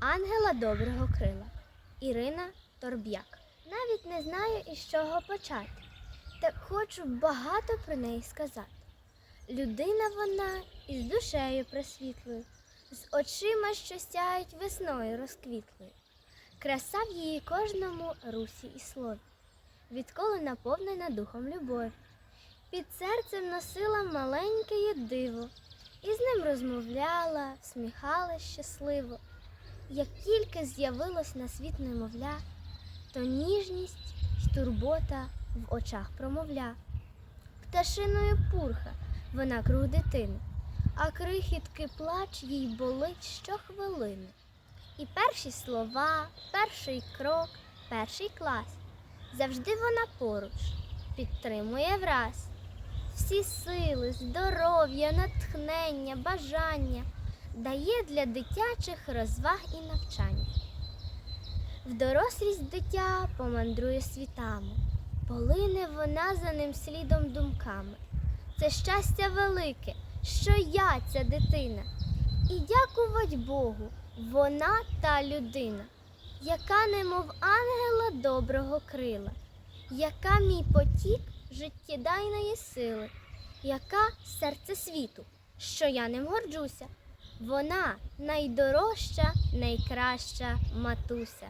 ангела доброго крила. Ірина Торб'як. Навіть не знаю, із чого почати. Та хочу багато про неї сказати. Людина вона із душею просвітлою, з очима, що сяють весною розквітлою. Краса в її кожному русі і слові, відколи наповнена духом любові. Під серцем носила маленьке є диво, і з ним розмовляла, всміхалась щасливо. Як тільки з'явилось на світ немовля, то ніжність й турбота в очах промовля. Пташиною пурха вона круг дитини, а крихітки плач їй болить щохвилини. І перші слова, перший крок, перший клас. Завжди вона поруч, підтримує враз. Всі сили, здоров'я, натхнення, бажання дає для дитячих розваг і навчання. В дорослість дитя помандрує світами, полине вона за ним слідом думками. Це щастя велике, що я ця дитина, і дякувати Богу, вона та людина, яка немов ангела доброго крила, яка мій потік життєдайної сили, яка серце світу, що я ним горджуся. Вона найдорожча, найкраща матуся.